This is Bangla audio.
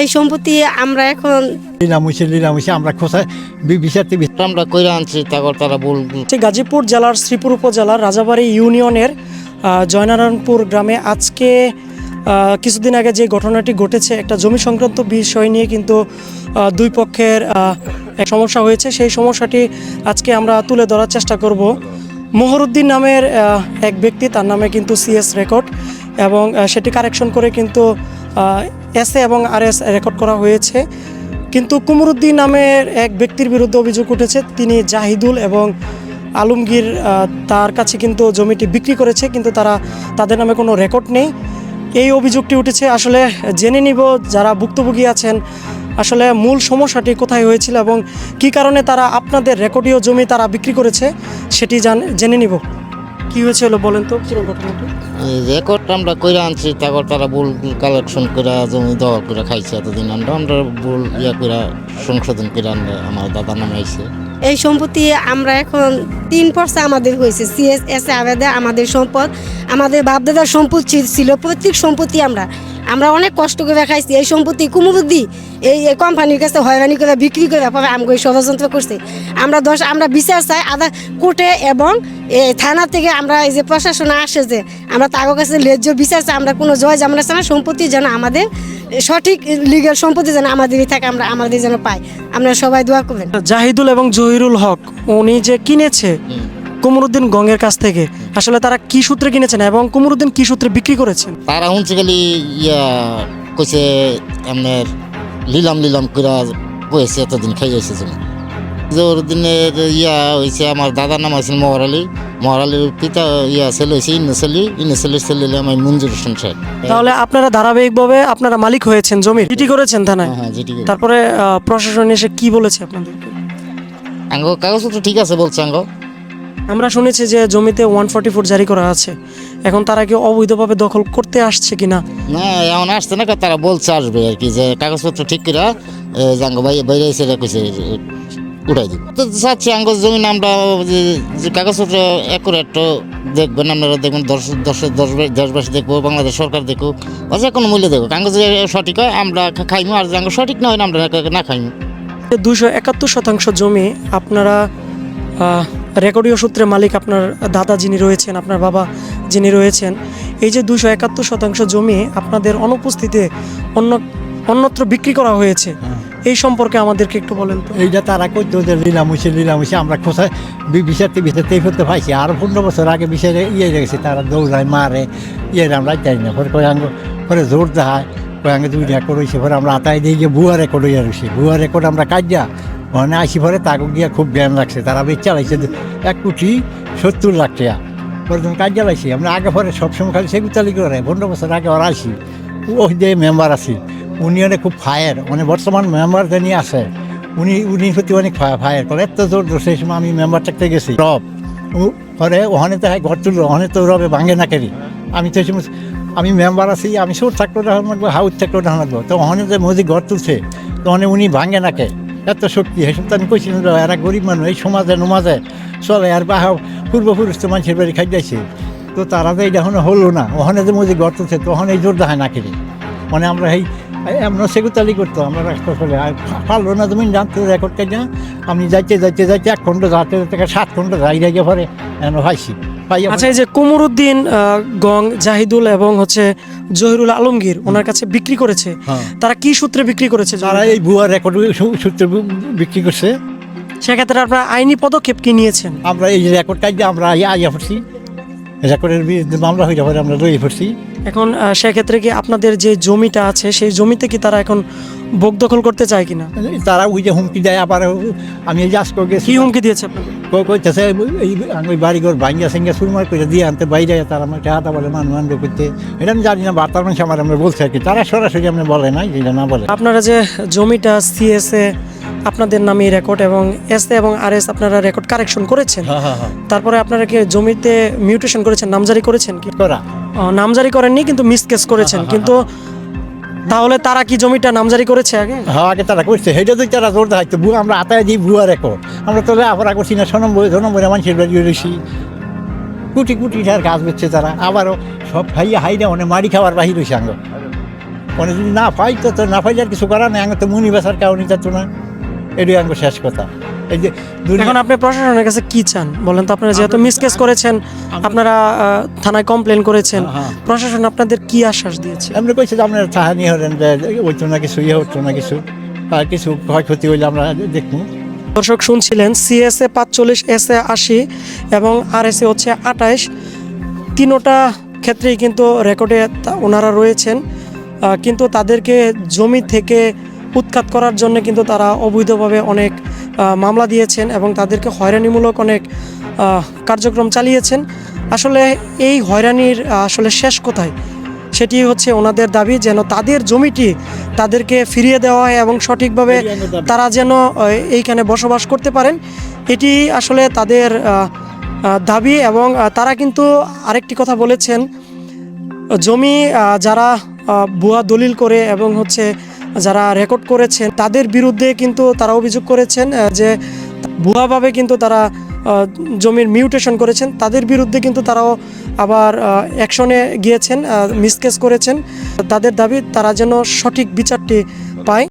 এই সম্পত্তি আমরা এখন লিলামুসি লিলামুসি আমরা খোঁজা বিচারতে আমরা কইরা আনছি তারপর তারা বল গাজীপুর জেলার শ্রীপুর উপজেলার রাজাবাড়ি ইউনিয়নের জয়নারায়ণপুর গ্রামে আজকে কিছুদিন আগে যে ঘটনাটি ঘটেছে একটা জমি সংক্রান্ত বিষয় নিয়ে কিন্তু দুই পক্ষের এক সমস্যা হয়েছে। সেই সমস্যাটি আজকে আমরা তুলে ধরার চেষ্টা করব। মোহরুদ্দিন নামের এক ব্যক্তি তার নামে কিন্তু সিএস রেকর্ড এবং সেটি কারেকশন করে কিন্তু এস এবং আর এস রেকর্ড করা হয়েছে। কিন্তু কুমরুদ্দিন নামের এক ব্যক্তির বিরুদ্ধে অভিযোগ উঠেছে। তিনি জাহিদুল এবং আলমগীর তার কাছে কিন্তু জমিটি বিক্রি করেছে, কিন্তু তারা তাদের নামে কোনো রেকর্ড নেই। এই অভিযোগটি উঠেছে। আসলে জেনে নিব যারা ভুক্তভোগী আছেন, আসলে মূল সমস্যাটি কোথায় হয়েছিল এবং কী কারণে তারা আপনাদের রেকর্ডীয় জমি তারা বিক্রি করেছে, সেটি জেনে নিব। কি হয়েছিল বলেন তো? কীরকম ঘটনাটি? রেকর্ড আমরা কইরা আনছি তারপর তারা বল কালেকশন করে জমি দখল করে খাইছে এতদিন। আমরা আমরা বল ইয়া করে সংশোধন করে আনলে আমার দাদার নামে আইছে এই সম্পত্তি আমরা এখন তিন পর্সা আমাদের হয়েছে। সিএস এস আবেদা আমাদের সম্পদ আমাদের বাপদাদার সম্পত্তি ছিল প্রত্যেক সম্পত্তি আমরা। আমরা অনেক কষ্ট করে খাইছি। এই সম্পত্তি কুমুরুদ্দি এই এই কোম্পানির কাছে হয়রানি করে বিক্রি করে পরে আমাকে ষড়যন্ত্র করছে। আমরা দশ আমরা বিচার চাই আদা কোর্টে এবং এই থানা থেকে আমরা এই যে প্রশাসন আসে যে আমরা তাগো কাছে লেজ্জ বিচার আমরা কোনো জয় জামলা চাই সম্পত্তি যেন আমাদের সঠিক লিগেল সম্পত্তি যেন আমাদেরই থাকে আমরা আমাদের যেন পাই। আমরা সবাই দোয়া করবেন। জাহিদুল এবং জহিরুল হক উনি যে কিনেছে কুমরুদ্দিন গঙ্গের কাছ থেকে আসলে তারা কি সূত্রে কিনেছেন এবং কুমরুদ্দিন কি সূত্রে বিক্রি করেছেন? তারা শুনছে খালি ইয়া কইছে আপনার লিলাম লিলাম করে বয়েছে এতদিন খাইয়েছে জমি জোর দিনের ইয়া হয়েছে আমার দাদার নাম আছে মহর আলী। মহর আলীর পিতা ইয়া ছেলে হয়েছে ইন্ন ছেলে ইন্ন ছেলের ছেলে আমার মঞ্জুর হোসেন সাহেব। তাহলে আপনারা ধারাবাহিকভাবে আপনারা মালিক হয়েছেন জমির। চিঠি করেছেন থানায়? হ্যাঁ হ্যাঁ যেটি তারপরে প্রশাসন এসে কি বলেছে আপনাদেরকে? আঙ্গ কাগজপত্র ঠিক আছে বলছে আঙ্গ। আমরা শুনেছি যে জমিতে ওয়ান ফর্টি ফোর জারি করা আছে। এখন তারা কি অবৈধভাবে দখল করতে আসছে কিনা? না এমন আসছে না তারা বলছে আসবে আর কি যে কাগজপত্র ঠিক করে জাঙ্গ ভাই বাইরে এসে কইছে উঠাই দিব। তো চাচ্ছি আঙ্গ জমি আমরা যে কাগজপত্র অ্যাকুরেট দেখবেন আপনারা দেখবেন দশ দশ দশ দেশবাসী দেখব বাংলাদেশ সরকার দেখুক বা যে কোনো মূল্য দেখুক আঙ্গ যে সঠিক হয় আমরা খাইমু আর জাঙ্গ সঠিক না হয় না আমরা না- না খাইমু। দুশো একাত্তর শতাংশ জমি আপনারা রেকর্ডীয় সূত্রে মালিক আপনার দাদা যিনি রয়েছেন আপনার বাবা যিনি রয়েছেন এই যে দুশো একাত্তর শতাংশ জমি আপনাদের অনুপস্থিতিতে অন্য অন্যত্র বিক্রি করা হয়েছে। এই সম্পর্কে আমাদেরকে একটু বলেন তো। এইটা তারা করতো যে লিলামুসি লিলামুসি আমরা খোঁজা বিচারতে বিচারতে এই করতে পাইছি। আর পনেরো বছর আগে বিচারে ইয়ে গেছে তারা দৌড়ায়, মারে ইয়ে আমরা যাই না। পরে কয়ে আঙ্গ পরে জোর দেখায় কয়ে আঙ্গে দুই রেকর্ড হয়েছে পরে আমরা আতাই দিয়ে গিয়ে ভুয়া রেকর্ড হইয়া রয়েছে ভুয়া রেকর্ড আমরা কাজিয়া ওখানে আসি পরে তাকে গিয়ে খুব জ্ঞান লাগছে। তারা বেশ চালাইছে এক কোটি সত্তর লাখ টাকা। পরে তুমি কাজ জ্বালাইছি আমরা আগে পরে সবসময় খালি সেগুতালি করে, পনেরো বছর আগে ওরা আসি ওই যে মেম্বার আছি। উনি অনেক খুব ফায়ার মানে বর্তমান মেম্বার যিনি আছে, উনি উনি প্রতি অনেক ফায়ার করে, এত জোর সেই সময় আমি মেম্বার থাকতে গেছি। রব পরে ওখানে তো হয় ঘর তুললো, ওখানে তো রবে ভাঙে না কেরি। আমি তো সময়- আমি মেম্বার আছি, আমি সোর থাকলেও রাখা লাগবো হাউস থাকলেও রাখা লাগবো তো ওখানে যে মসজিদ ঘর তুলছে, তো ওখানে উনি ভাঙে নাকে এত শক্তি হেসব তো আমি কইছিলাম এরা গরিব মানুষ, এই সমাজে, নমাজে চলে, আর বাহা, পূর্বপুরুষ তো মানুষের বাড়ি খাইয়াছে তো তারা তো এই এখনও হলো না, ওখানে যে মসজিদ ঘর তুলছে, তো ওখানে এই জোর দেখায় না কেটে মানে আমরা এই আমরা সেগুতালি করতো আমরা রাস্তা চলে আর পারল না তুমি জানতো রেকর্ড কাজ আমি যাইতে যাইতে যাইতে এক ঘণ্টা যাতে যাতে সাত ঘণ্টা যাই যাই পরে এন ভাইছি পাই আচ্ছা এই যে কুমরুদ্দিন গং জাহিদুল এবং হচ্ছে জহিরুল আলমগীর ওনার কাছে বিক্রি করেছে। হ্যাঁ। তারা কি সূত্রে বিক্রি করেছে যারা এই ভুয়া রেকর্ড সূত্রে বিক্রি করছে। সেক্ষেত্রে আপনারা আইনি পদক্ষেপ কি নিয়েছেন? আমরা এই রেকর্ড কাজ আমরা আইয়া পড়ছি। রেকর্ডের বিরুদ্ধে মামলা হয়ে যাবে আমরা লইয়ে পড়ছি। এখন সেক্ষেত্রে কি আপনাদের যে জমিটা আছে সেই জমিতে কি তারা এখন বোক দখল করতে চায় কিনা? তারা ওই যে হুমকি দেয় আবার আমি এই আজকে গেছি কি হুমকি দিয়েছে কইতেছে এই আমি বাড়ি ঘর ভাঙ্গিয়া সেঙ্গিয়া সুরমার করে দিয়ে আনতে বাইরে তারা আমাকে হাতা বলে মান মানবে করতে। এটা আমি জানি না বার্তার মানুষ আমার আমরা বলছে আর কি। তারা সরাসরি আমরা বলে নাই যেটা না বলে। আপনারা যে জমিটা সিএসএ আপনাদের নামে রেকর্ড এবং এস এবং আর এস আপনারা রেকর্ড কারেকশন করেছেন। হ্যাঁ হ্যাঁ হ্যাঁ। তারপরে আপনারা কি জমিতে মিউটেশন করেছেন নামজারি করেছেন কি? নামজারি করেননি কিন্তু মিসকেস করেছেন। কিন্তু তাহলে তারা কি জমিটা নামজারি করেছে আগে? হ্যাঁ আগে তারা করছে। সেটা তো তারা জোর দেখাইতো ভুয়া আমরা আতায় দিই ভুয়া রেকর্ড আমরা তো আবার করছি না সনম বই সনম বই মানুষের বাড়ি রয়েছি কুটি কুটি টাকার গাছ বেচছে তারা। আবারও সব খাইয়া হাইরা অনেক মারি খাবার বাহির হয়েছে আঙ্গ। অনেক যদি না পাইতো তো না পাইলে আর কিছু করার নেই। আগে তো মুনি বেসার নিতে তো না। এটাই আঙ্গ শেষ কথা। এই যে এখন আপনি প্রশাসনের কাছে কি চান? বলেন তো আপনারা যেহেতু মিসকেস করেছেন আপনারা থানায় কমপ্লেন করেছেন হ্যাঁ। প্রশাসন আপনাদের কি আশ্বাস দিয়েছে? এমনি কইছে যে আপনার চাহানি হলেন যে হইতো না কিছু ইয়ে হতো না কিছু। আর কিছু ক্ষয়ক্ষতি হইলে আমরা দেখব। দর্শক শুনছিলেন সিএসএ পাঁচচল্লিশ এস এ আশি এবং আর এস এ হচ্ছে আঠাইশ তিনোটা ক্ষেত্রেই কিন্তু রেকর্ডে ওনারা রয়েছেন। কিন্তু তাদেরকে জমি থেকে উৎখাত করার জন্য কিন্তু তারা অবৈধভাবে অনেক মামলা দিয়েছেন এবং তাদেরকে হয়রানিমূলক অনেক কার্যক্রম চালিয়েছেন। আসলে এই হয়রানির আসলে শেষ কোথায়? সেটি হচ্ছে ওনাদের দাবি যেন তাদের জমিটি তাদেরকে ফিরিয়ে দেওয়া হয় এবং সঠিকভাবে। তারা যেন এইখানে বসবাস করতে পারেন। এটি আসলে তাদের দাবি এবং তারা কিন্তু আরেকটি কথা বলেছেন। জমি যারা ভুয়া দলিল করে এবং হচ্ছে যারা রেকর্ড করেছেন, তাদের বিরুদ্ধে কিন্তু তারা অভিযোগ করেছেন যে ভুয়াভাবে কিন্তু তারা জমির মিউটেশন করেছেন। তাদের বিরুদ্ধে কিন্তু তারাও আবার অ্যাকশনে গিয়েছেন মিসকেস করেছেন। তাদের দাবি তারা যেন সঠিক বিচারটি পায়।